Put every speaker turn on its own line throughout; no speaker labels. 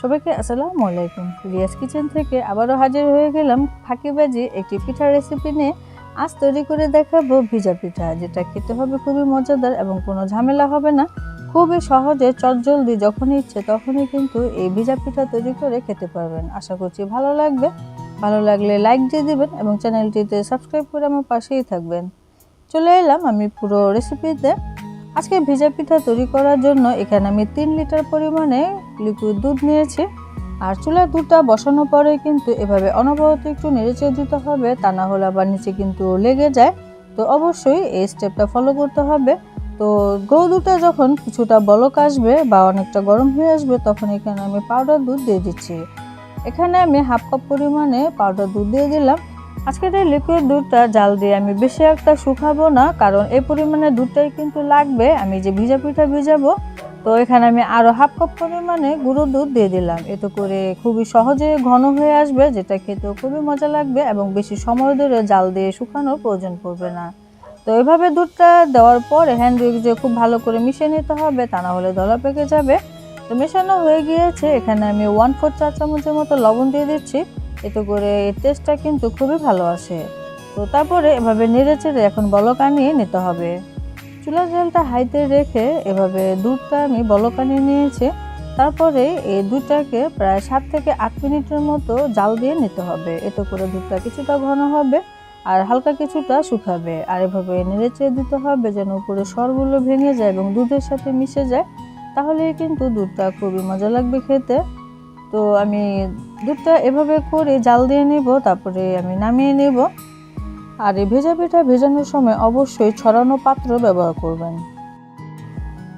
সবাইকে আসসালামু আলাইকুম। রিয়াজ কিচেন থেকে আবারও হাজির হয়ে গেলাম ফাঁকিবাজি একটি পিঠা রেসিপি নিয়ে। আজ তৈরি করে দেখাবো ভিজা পিঠা, যেটা খেতে হবে খুবই মজাদার এবং কোনো ঝামেলা হবে না। খুবই সহজে, চটজলদি, যখনই ইচ্ছে তখনই কিন্তু এই ভিজা পিঠা তৈরি করে খেতে পারবেন। আশা করছি ভালো লাগবে। ভালো লাগলে লাইক দিয়ে দিবেন এবং চ্যানেলটিতে সাবস্ক্রাইব করে আমার পাশেই থাকবেন। চলে এলাম আমি পুরো রেসিপিতে আজকে ভিজা পিঠা তৈরি করার জন্য এখানে আমি তিন লিটার পরিমাণে লিকুইড দুধ নিয়েছি। আর চুলার দুধটা বসানোর পরে কিন্তু এভাবে অনবরত একটু নেড়েচেড়ে দিতে হবে, তা না হলে আবার নিচে কিন্তু লেগে যায়। তো অবশ্যই এই স্টেপটা ফলো করতে হবে। তো গরু দুধটা যখন কিছুটা বলক আসবে বা অনেকটা গরম হয়ে আসবে, তখন এখানে আমি পাউডার দুধ দিয়ে দিচ্ছি। এখানে আমি হাফ কাপ পরিমাণে পাউডার দুধ দিয়ে দিলাম। আজকের এই লিকুইড দুধটা জাল দিয়ে আমি বেশি একটা শুকাবো না, কারণ এই পরিমাণে দুধটাই কিন্তু লাগবে। আমি যে ভিজা পিঠা ভিজাবো, তো এখানে আমি আরও হাফ কাপ পরিমাণে গুঁড়ো দুধ দিয়ে দিলাম। এতে করে খুবই সহজে ঘন হয়ে আসবে, যেটা খেতেও খুবই মজা লাগবে এবং বেশি সময় ধরে জাল দিয়ে শুকানোর প্রয়োজন পড়বে না। তো এভাবে দুধটা দেওয়ার পরে হ্যান্ড দিয়ে খুব ভালো করে মিশিয়ে নিতে হবে, তা না হলে দলা পেকে যাবে। তো মেশানো হয়ে গিয়েছে। এখানে আমি ওয়ান ফোর চা চামচের মতো লবণ দিয়ে দিচ্ছি। এতে করে এর টেস্টটা কিন্তু খুবই ভালো আসে। তো তারপরে এভাবে নেড়ে চেড়ে এখন বলক আনিয়ে নিতে হবে। চুলা জলটা হাইতে রেখে এভাবে দুধটা আমি বলক আনিয়ে নিয়েছি। তারপরে এই দুধটাকে প্রায় সাত থেকে আট মিনিটের মতো জাল দিয়ে নিতে হবে। এতে করে দুধটা কিছুটা ঘন হবে আর হালকা কিছুটা শুকাবে। আর এভাবে নেড়ে চেড়ে দিতে হবে যেন উপরে সরগুলো ভেঙে যায় এবং দুধের সাথে মিশে যায়। তাহলে কিন্তু দুধটা খুবই মজা লাগবে খেতে। তো আমি দুধটা এভাবে করে জাল দিয়ে নেব, তারপরে আমি নামিয়ে নেব। আর এই ভেজা পিঠা ভেজানোর সময় অবশ্যই ছড়ানো পাত্র ব্যবহার করবেন।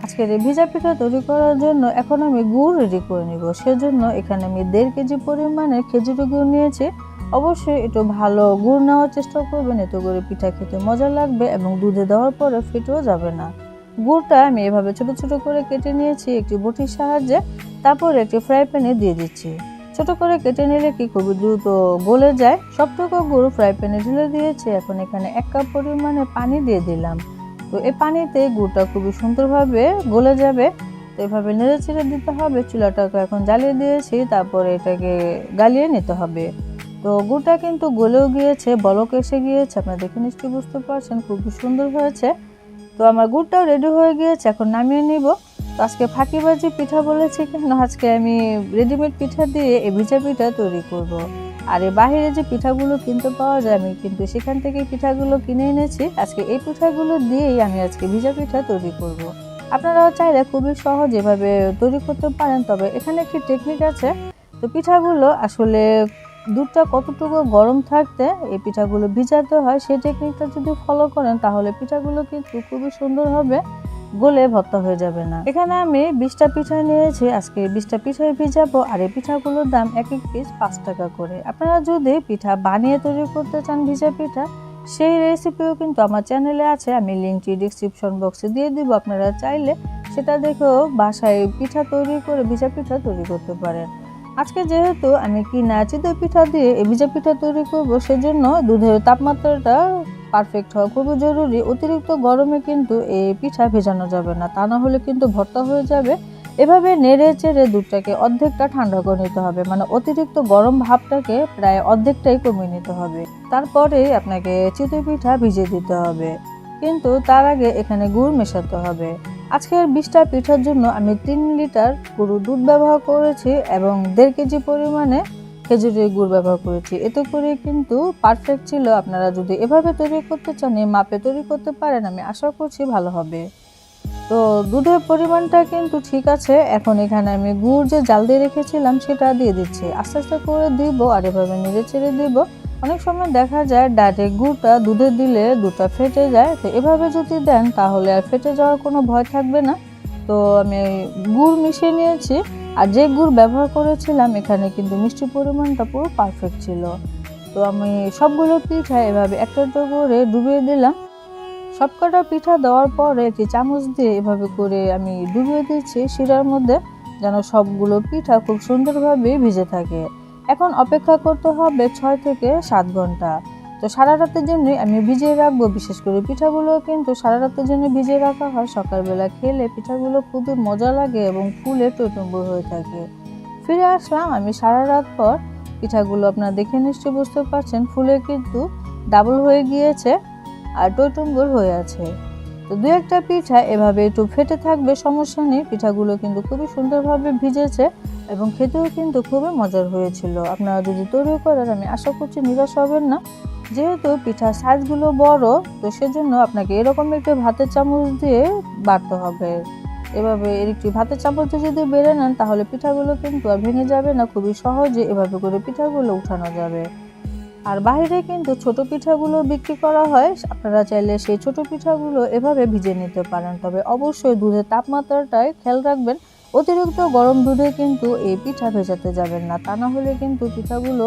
আজকের এই ভেজা পিঠা তৈরি করার জন্য এখন আমি গুড় রেডি করে নেব। সেজন্য এখানে আমি দেড় কেজি পরিমাণে খেজুরি গুড় নিয়েছি। অবশ্যই একটু ভালো গুড় নেওয়ার চেষ্টা করবেন, এতে করে পিঠা খেতে মজা লাগবে এবং দুধে দেওয়ার পরে ফেটেও যাবে না। গুড়টা আমি এভাবে ছোট ছোট করে কেটে নিয়েছি একটি বটির সাহায্যে। তারপর একটি ফ্রাই প্যানে দিয়ে দিচ্ছি। ছোট করে কেটে নিলে কি খুবই দ্রুত গলে যায়। সবটুকু গুঁড়ো ফ্রাই প্যানে ঢেলে দিয়েছি। এখন এখানে এক কাপ পরিমাণে পানি দিয়ে দিলাম। তো এই পানিতে গুড়টা খুবই সুন্দরভাবে গলে যাবে। তো এভাবে নেড়ে ছেড়ে দিতে হবে। চুলাটাকে এখন জ্বালিয়ে দিয়েছি। তারপরে এটাকে গালিয়ে নিতে হবে। তো গুড়টা কিন্তু গলেও গিয়েছে, বলক এসে গিয়েছে। আপনারা দেখে নিশ্চয়ই বুঝতে পারছেন। খুবই সুন্দর হয়েছে। তো আমার গুড়টাও রেডি হয়ে গিয়েছে, এখন নামিয়ে নিব তো আজকে ফাঁকি ফাঁকিবাজি পিঠা বলেছি কেন আজকে আমি রেডিমেড পিঠা দিয়ে এই ভিজা পিঠা তৈরি করব। আর এই বাহিরে যে পিঠাগুলো কিনতে পাওয়া যায়, আমি কিন্তু সেখান থেকে পিঠাগুলো কিনে এনেছি আজকে এই পিঠাগুলো দিয়েই আমি আজকে ভিজা পিঠা তৈরি করব। আপনারাও চাইলে খুবই সহজ এভাবে তৈরি করতে পারেন, তবে এখানে একটি টেকনিক আছে তো পিঠাগুলো আসলে দুধটা কতটুকু গরম থাকতে এই পিঠাগুলো ভিজাতে হয়, সেই টেকনিকটা যদি ফলো করেন, তাহলে পিঠাগুলো কিন্তু খুবই সুন্দর হবে, গলে ভর্তা হয়ে যাবে না। এখানে আমি বিশটা পিঠা নিয়েছি, আজকে বিশটা পিঠাই ভিজাবো, আর এই পিঠাগুলোর দাম এক এক পিস পাঁচ টাকা করে। আপনারা যদি পিঠা বানিয়ে তৈরি করতে চান ভিজা পিঠা, সেই রেসিপিও কিন্তু আমার চ্যানেলে আছে, আমি লিঙ্কটি ডিসক্রিপশন বক্সে দিয়ে দিব, আপনারা চাইলে সেটা দেখেও বাসায় পিঠা তৈরি করে, ভিজা পিঠা তৈরি করতে পারেন। আজকে যেহেতু আমি কিনা চিতই পিঠা দিয়ে এই ভিজা পিঠা তৈরি করব, সেজন্য দুধের তাপমাত্রাটা পারফেক্ট হওয়া খুবই জরুরি। অতিরিক্ত গরমে কিন্তু এই পিঠা ভেজানো যাবে না, তা না হলে কিন্তু ভর্তা হয়ে যাবে। এভাবে নেড়ে চেড়ে দুধটাকে অর্ধেকটা ঠান্ডা করে নিতে হবে মানে অতিরিক্ত গরম ভাবটাকে প্রায় অর্ধেকটাই কমিয়ে নিতে হবে। তারপরেই আপনাকে চিতই পিঠা ভিজিয়ে দিতে হবে, কিন্তু তার আগে এখানে গুড় মেশাতে হবে। আজকের বিশটা পিঠার জন্য আমি তিন লিটার গরু দুধ ব্যবহার করেছি এবং দেড় কেজি পরিমাণে খেজুরের গুড় ব্যবহার করেছি। এতে করে কিন্তু পারফেক্ট ছিল। আপনারা যদি এভাবে তৈরি করতে চান, এই মাপে তৈরি করতে পারেন। আমি আশা করছি ভালো হবে। তো দুধের পরিমাণটা কিন্তু ঠিক আছে। এখন এখানে আমি গুড় যে জাল দিয়ে রেখেছিলাম, সেটা দিয়ে দিচ্ছি। আস্তে আস্তে করে দিব আর এভাবে নেড়ে ছেড়ে দিব। অনেক সময় দেখা যায় ডাইরেক্ট গুড়টা দুধে দিলে দুধটা ফেটে যায়, তো এভাবে যদি দেন তাহলে আর ফেটে যাওয়ার কোনো ভয় থাকবে না। তো আমি গুড় মিশিয়ে নিয়েছি, আর যে গুড় ব্যবহার করেছিলাম এখানে কিন্তু মিষ্টির পরিমাণটা পুরো পারফেক্ট ছিল। তো আমি সবগুলো পিঠা এভাবে একটা একটা করে ডুবিয়ে দিলাম। সবকটা পিঠা দেওয়ার পরে একটি চামচ দিয়ে এভাবে করে আমি ডুবিয়ে দিচ্ছি শিরার মধ্যে, যেন সবগুলো পিঠা খুব সুন্দরভাবে ভিজে থাকে। এখন অপেক্ষা করতে হবে ছয় থেকে সাত ঘণ্টা। তো সারা রাতের জন্য আমি ভিজিয়ে রাখব, বিশেষ করে পিঠাগুলো কিন্তু সারা রাতের জন্য ভিজিয়ে রাখা হয়, সকালবেলা খেলে পিঠাগুলো খুবই মজা লাগে এবং ফুলে টইটুম্বুর হয়ে থাকে। ফিরে আসলাম আমি সারা রাত পর। পিঠাগুলো আপনারা দেখে নিশ্চয়ই বুঝতে পারছেন, ফুলে কিন্তু ডাবল হয়ে গিয়েছে আর টইটুম্বুর হয়ে আছে। তো দু একটা পিঠা এভাবে একটু ফেটে থাকবে, সমস্যা নেই। পিঠাগুলো কিন্তু খুবই সুন্দরভাবে ভিজেছে এবং খেতেও কিন্তু খুবই মজার হয়েছিল। আপনারা যদি তৈরি করেন, আমি আশা করছি নিরাশ হবেন না। যেহেতু পিঠার সাইজগুলো বড়, তো সেজন্য আপনাকে এরকম একটু ভাতের চামচ দিয়ে বাড়তে হবে। এভাবে এর একটি ভাতের চামচ যদি বেড়ে নেন, তাহলে পিঠাগুলো কিন্তু আর ভেঙে যাবে না। খুবই সহজে এভাবে করে পিঠাগুলো উঠানো যাবে। আর বাইরে কিন্তু ছোট পিঠাগুলো বিক্রি করা হয়। আপনারা চাইলে সেই ছোট পিঠাগুলো এভাবে ভিজে নিতে পারেন। তবে অবশ্যই দুধের তাপমাত্রাটায় খেয়াল রাখবেন। অতিরিক্ত গরম দুধে কিন্তু এই পিঠা ভেজাতে যাবেন না। তা না হলে কিন্তু পিঠাগুলো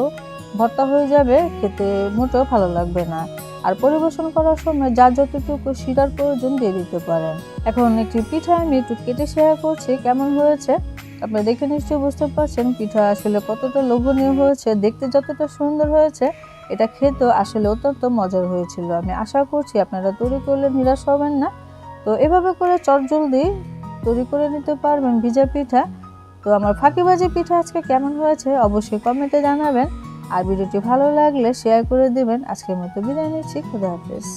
ভর্তা হয়ে যাবে, খেতে মোটেও ভালো লাগবে না। আর পরিবেশন করার সময় যা যতটুকু শিরার প্রয়োজন দিয়ে দিতে পারেন। এখন একটি পিঠা আমি একটু কেটে শেয়ার করছি। কেমন হয়েছে? আপনারা দেখে নিশ্চয়ই বুঝতে পারছেন পিঠা আসলে কতটা লোভনীয় হয়েছে, দেখতে যতটা সুন্দর হয়েছে, এটা খেতেও আসলে অত্যন্ত মজার হয়েছিল। আমি আশা করছি আপনারা তৈরি করলে নিরাশ হবেন না। তো এভাবে করে চটজলদি তৈরি করে নিতে পারবেন ভিজা পিঠা। তো আমার ফাঁকিবাজি পিঠা আজকে কেমন হয়েছে অবশ্যই কমেন্টে জানাবেন। আর ভিডিওটি ভালো লাগলে শেয়ার করে দিবেন। আজকের মতো বিদায় নিচ্ছি, খুদা হাফেজ।